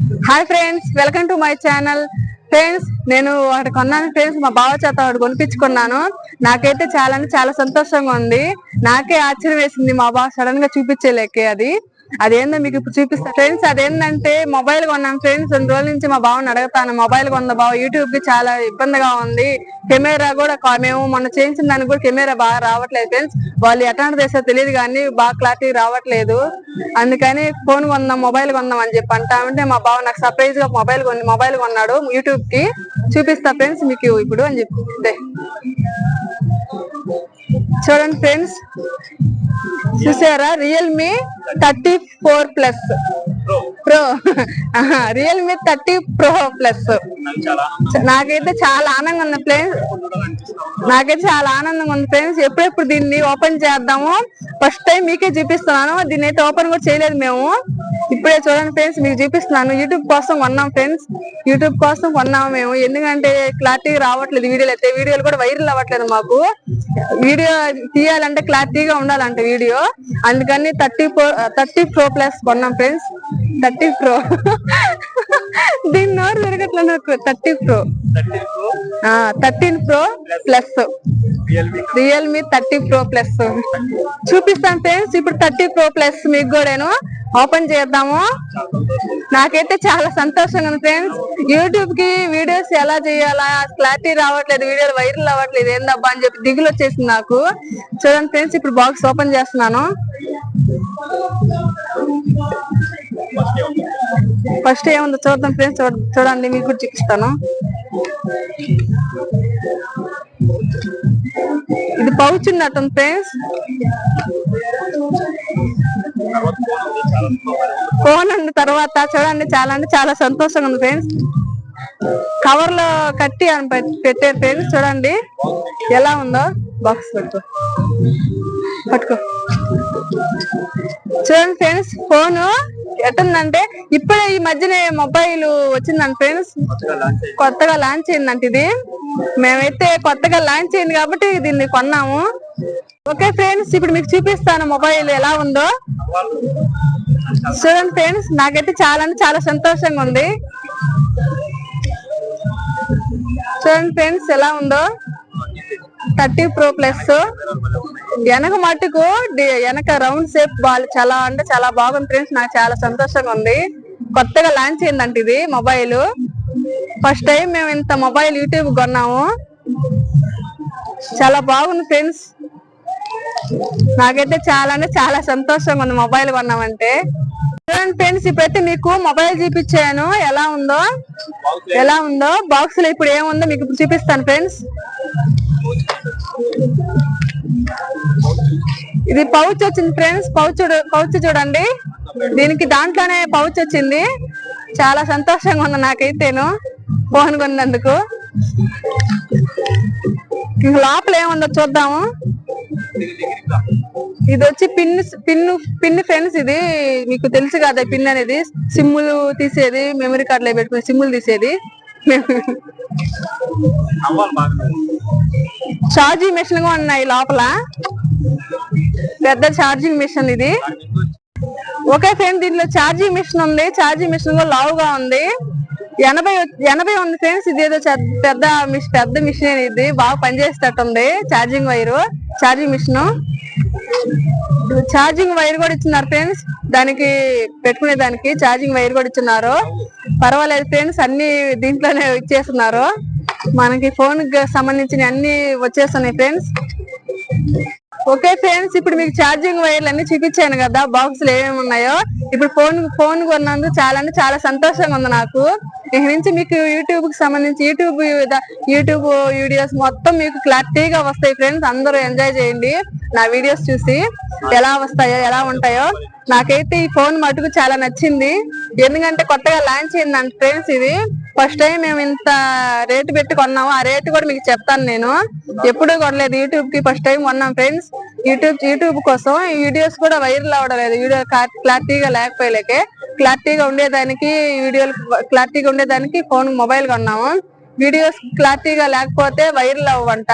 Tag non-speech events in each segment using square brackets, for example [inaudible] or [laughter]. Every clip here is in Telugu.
Hi friends welcome to my channel friends నేను వాటి కొన్నాను. ఫ్రెండ్స్ మా బావ చేత వాడు కొనిపించుకున్నాను. నాకైతే చాలా అంటే చాలా సంతోషంగా ఉంది. నాకే ఆశ్చర్యం వేసింది మా బావ సడన్గా చూపించలేకే అది. అదేందో మీకు ఇప్పుడు చూపిస్తా. ఫ్రెండ్స్ అదేంటంటే మొబైల్ కొన్నాను ఫ్రెండ్స్ రెండు రోజుల నుంచి మా బావని అడుగుతాను. మొబైల్ కొందా బావ? యూట్యూబ్కి చాలా ఇబ్బందిగా ఉంది. కెమెరా కూడా మేము మొన్న చేయించిన దానికి కూడా కెమెరా బాగా రావట్లేదు ఫ్రెండ్స్ వాళ్ళు ఎట్లాంటి చేస్తారో తెలియదు కానీ బాగా క్లారిటీ రావట్లేదు. అందుకని ఫోన్ కొందాం మొబైల్ కొందాం అని చెప్పి అంటామంటే మా బావ నాకు సర్ప్రైజ్గా మొబైల్ కొని మొబైల్ కొన్నాడు యూట్యూబ్కి. చూపిస్తా ఫ్రెండ్స్ మీకు ఇప్పుడు అని చెప్పి. చూడండి ఫ్రెండ్స్ చూసారా? Realme thirty four plus pro Realme thirty pro plus నాకైతే చాలా ఆనందంగా ఉంది. ఫ్రెండ్స్ నాకైతే చాలా ఆనందంగా ఉంది ఫ్రెండ్స్. ఎప్పుడెప్పుడు దీన్ని ఓపెన్ చేద్దాము ఫస్ట్ టైం మీకే చూపిస్తున్నాను. దీన్ని అయితే ఓపెన్ కూడా చేయలేదు మేము. ఇప్పుడే చూడండి ఫ్రెండ్స్ మీకు చూపిస్తున్నాను. యూట్యూబ్ కోసం కొన్నాం ఫ్రెండ్స్. యూట్యూబ్ కోసం కొన్నాము మేము. ఎందుకంటే క్లారిటీ రావట్లేదు వీడియోలు అయితే. వీడియోలు కూడా వైరల్ అవ్వట్లేదు మాకు. వీడియో తీయాలంటే క్లారిటీగా ఉండాలంటే వీడియో. అందుకని thirty four thirty pro plus కొన్నాం ఫ్రెండ్స్. Thirty pro. [laughs] దీని నోరు తిరగట్లేదు నాకు. Thirty pro. Thirteen pro plus Realme thirty pro plus చూపిస్తాను ఫ్రెండ్స్ ఇప్పుడు థర్టీ ప్రో ప్లస్ మీకు కూడాను ఓపెన్ చేద్దాము. నాకైతే చాలా సంతోషంగా ఉంది ఫ్రెండ్స్ యూట్యూబ్కి వీడియోస్ ఎలా చేయాలా? క్లారిటీ రావట్లేదు వీడియోలు వైరల్ అవ్వట్లేదు ఏందబ్బా అని చెప్పి దిగులు వచ్చేసింది నాకు. చూడండి ఫ్రెండ్స్ ఇప్పుడు బాక్స్ ఓపెన్ చేస్తున్నాను. ఫస్ట్ ఏముందో చూద్దాం ఫ్రెండ్స్ చూడండి మీకు కూడా చూపిస్తాను. ఇది పౌచ్ ఉన్నట్టుంది ఫ్రెండ్స్. ఫోన్ ఉన్న తర్వాత చూడండి చాలా అంటే చాలా సంతోషంగా ఉంది ఫ్రెండ్స్. కవర్లో కట్టి అని పెట్టారు ఫ్రెండ్స్ చూడండి. ఎలా ఉందో బాక్స్ పట్టుకో. పట్టుకో. చూడండి ఫ్రెండ్స్ ఫోన్ ఎట్టుందంటే ఇప్పుడే ఈ మధ్యనే మొబైల్ వచ్చిందండి ఫ్రెండ్స్. కొత్తగా లాంచ్ అయిందంట ఇది. మేమైతే కొత్తగా లాంచ్ అయింది కాబట్టి దీన్ని కొన్నాము. ఓకే ఫ్రెండ్స్ ఇప్పుడు మీకు చూపిస్తాను మొబైల్ ఎలా ఉందో. చూడండి ఫ్రెండ్స్ నాకైతే చాలా అంటే చాలా సంతోషంగా ఉంది. చూడండి ఫ్రెండ్స్ ఎలా ఉందో. Thirty pro plus. వెనక మట్టుకు వెనక రౌండ్ షేప్ బాల్ చాలా అంటే చాలా బాగుంది ఫ్రెండ్స్. నాకు చాలా సంతోషంగా ఉంది. కొత్తగా లాంచ్ అయిందంట ఇది మొబైల్. ఫస్ట్ టైం మేము ఇంత మొబైల్ యూట్యూబ్ కొన్నాము. చాలా బాగుంది ఫ్రెండ్స్. నాకైతే చాలా అంటే చాలా సంతోషంగా ఉంది మొబైల్ కొన్నామంటే. చూడండి ఫ్రెండ్స్ ఇప్పుడైతే మీకు మొబైల్ చూపించాను. ఎలా ఉందో? ఎలా ఉందో? బాక్స్లో ఇప్పుడు ఏముందో మీకు ఇప్పుడు చూపిస్తాను ఫ్రెండ్స్. ఇది పౌచ్ వచ్చింది ఫ్రెండ్స్. పౌచ్ పౌచ్ చూడండి. దీనికి దాంట్లోనే పౌచ్ వచ్చింది. చాలా సంతోషంగా ఉంది నాకైతేను ఫోన్ కొన్నందుకు. ఇంక లోపల ఏముందో చూద్దాము. ఇది వచ్చి పిన్ పిన్ పిన్ ఫ్రెండ్స్ ఇది. మీకు తెలుసు కదా పిన్ అనేది. సిమ్ములు తీసేది మెమరీ కార్డులో పెట్టుకుని సిమ్ములు తీసేది. ఛార్జింగ్ మెషిన్ కూడా ఉన్నాయి లోపల. పెద్ద ఛార్జింగ్ మిషన్ ఇది. ఓకే ఫ్రెండ్ దీంట్లో ఛార్జింగ్ మిషన్ ఉంది. ఛార్జింగ్ మిషన్ కూడా లావుగా ఉంది. ఎనభై ఎనభై ఉంది ఫ్రెండ్స్ ఇది ఏదో పెద్ద మిషన్ పెద్ద మిషన్ ఇది. బాగా పనిచేసేటట్టుంది charging wire charging machine. Charging wire కూడా ఇచ్చినారు ఫ్రెండ్స్. దానికి పెట్టుకునే దానికి ఛార్జింగ్ వైర్ కూడా ఇచ్చినారు పర్వాలేదు ఫ్రెండ్స్ అన్ని దీంట్లోనే ఇచ్చేస్తున్నారు. మనకి ఫోన్కి సంబంధించిన అన్ని వచ్చేస్తున్నాయి ఫ్రెండ్స్. ఓకే ఫ్రెండ్స్ ఇప్పుడు మీకు ఛార్జింగ్ వైర్లు అన్ని చూపించాను కదా బాక్స్లో ఏమేమి ఉన్నాయో. ఇప్పుడు ఫోన్ ఫోన్ కొన్నందుకు చాలా అంటే చాలా సంతోషంగా ఉంది నాకు. ఇక నుంచి మీకు యూట్యూబ్కి సంబంధించి యూట్యూబ్ యూట్యూబ్ వీడియోస్ మొత్తం మీకు క్లారిటీగా వస్తాయి ఫ్రెండ్స్. అందరూ ఎంజాయ్ చేయండి నా వీడియోస్ చూసి. ఎలా వస్తాయో ఎలా ఉంటాయో. నాకైతే ఈ ఫోన్ మటుకు చాలా నచ్చింది. ఎందుకంటే కొత్తగా లాంచ్ అయిందంట ఫ్రెండ్స్ ఇది. ఫస్ట్ టైం మేము ఇంత రేటు పెట్టి కొన్నాము ఆ రేటు కూడా మీకు చెప్తాను నేను. ఎప్పుడూ కొనలేదు యూట్యూబ్కి ఫస్ట్ టైం కొన్నాం ఫ్రెండ్స్ యూట్యూబ్ యూట్యూబ్ కోసం వీడియోస్ కూడా వైరల్ అవ్వడం లేదు. వీడియో క్లారిటీగా లేకపోయలేకే. క్లారిటీగా ఉండేదానికి వీడియోలు క్లారిటీగా ఉండేదానికి ఫోన్ మొబైల్ కొన్నాము. వీడియోస్ క్లారిటీగా లేకపోతే వైరల్ అవ్వంట.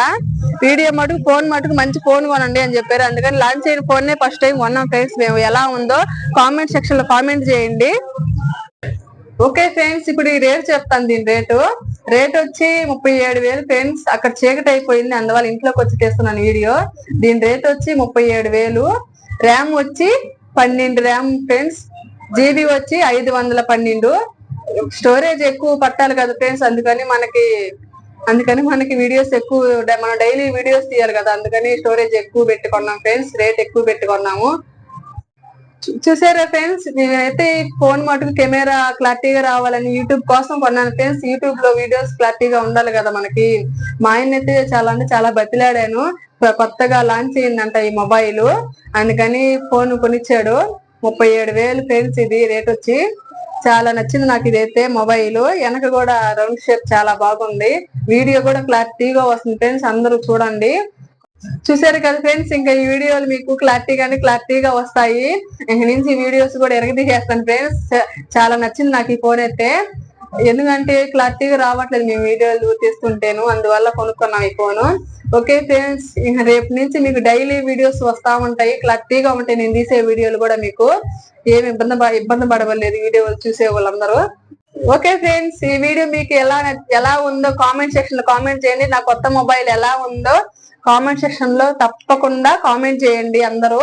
వీడియో మటుకు ఫోన్ మటుకు మంచి ఫోన్ కొనండి అని చెప్పారు. అందుకని లాంచ్ అయిన ఫోన్ నే ఫస్ట్ టైం కొన్నాం ఫ్రెండ్స్ మేము ఎలా ఉందో కామెంట్ సెక్షన్లో కామెంట్ చేయండి. ఓకే ఫ్రెండ్స్ ఇప్పుడు ఈ రేట్ చెప్తాను దీని రేటు. రేట్ వచ్చి ముప్పై ఏడు వేలు ఫ్రెండ్స్. అక్కడ చీకటి అయిపోయింది అందువల్ల ఇంట్లోకి వచ్చి తీస్తున్నాను వీడియో. దీని రేట్ వచ్చి ముప్పై ఏడు వేలు. ర్యామ్ వచ్చి పన్నెండు ర్యామ్ ఫ్రెండ్స్. జీబీ వచ్చి ఐదు వందల పన్నెండు. స్టోరేజ్ ఎక్కువ పట్టాలి కదా ఫ్రెండ్స్ అందుకని మనకి అందుకని మనకి వీడియోస్ ఎక్కువ మనం డైలీ వీడియోస్ తీయాలి కదా అందుకని స్టోరేజ్ ఎక్కువ పెట్టుకున్నాం ఫ్రెండ్స్ రేట్ ఎక్కువ పెట్టుకున్నాము. చూసారా ఫ్రెండ్స్? నేనైతే ఫోన్ మటుకు కెమెరా క్లారిటీగా రావాలని యూట్యూబ్ కోసం కొన్నాను. ఫ్రెండ్స్ యూట్యూబ్లో వీడియోస్ క్లారిటీగా ఉండాలి కదా మనకి. మా ఆయన అయితే చాలా అంటే చాలా బతిలాడాను. కొత్తగా లాంచ్ అయిందంట ఈ మొబైల్. అందుకని ఫోన్ కొనిచ్చాడు. ముప్పై ఏడు వేలు ఫ్రెండ్స్ ఇది రేట్ వచ్చి. చాలా నచ్చింది నాకు ఇదైతే మొబైల్. వెనక కూడా రౌండ్ షేప్ చాలా బాగుంది. వీడియో కూడా క్లారిటీగా వస్తుంది ఫ్రెండ్స్ అందరూ చూడండి. చూసారు కదా ఫ్రెండ్స్ ఇంకా ఈ వీడియోలు మీకు క్లారిటీగానే క్లారిటీగా వస్తాయి. ఇంక నుంచి వీడియోస్ కూడా ఎరగదీసేస్తాను ఫ్రెండ్స్. చాలా నచ్చింది నాకు ఈ ఫోన్ అయితే. ఎందుకంటే క్లారిటీగా రావట్లేదు మేము వీడియోలు తీస్తుంటేను అందువల్ల కొనుక్కున్నాం ఈ ఫోన్. ఓకే ఫ్రెండ్స్ రేపు నుంచి మీకు డైలీ వీడియోస్ వస్తా ఉంటాయి. క్లారిటీగా ఉంటాయి నేను తీసే వీడియోలు కూడా మీకు. ఏమి ఇబ్బంది ఇబ్బంది పడవలేదు వీడియోలు చూసే వాళ్ళందరూ. ఓకే ఫ్రెండ్స్ ఈ వీడియో మీకు ఎలా ఎలా ఉందో కామెంట్ సెక్షన్లో కామెంట్ చేయండి. నా కొత్త మొబైల్ ఎలా ఉందో కామెంట్ సెక్షన్లో తప్పకుండా కామెంట్ చేయండి అందరూ.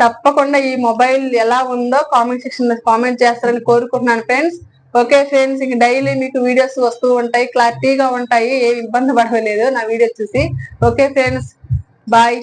తప్పకుండా ఈ మొబైల్ ఎలా ఉందో కామెంట్ సెక్షన్లో కామెంట్ చేస్తారని కోరుకుంటున్నాను ఫ్రెండ్స్ ఓకే ఫ్రెండ్స్ ఇంక డైలీ మీకు వీడియోస్ వస్తూ ఉంటాయి క్లారిటీగా ఉంటాయి ఏ ఇబ్బంది పడవలేదు నా వీడియో చూసి. Okay friends bye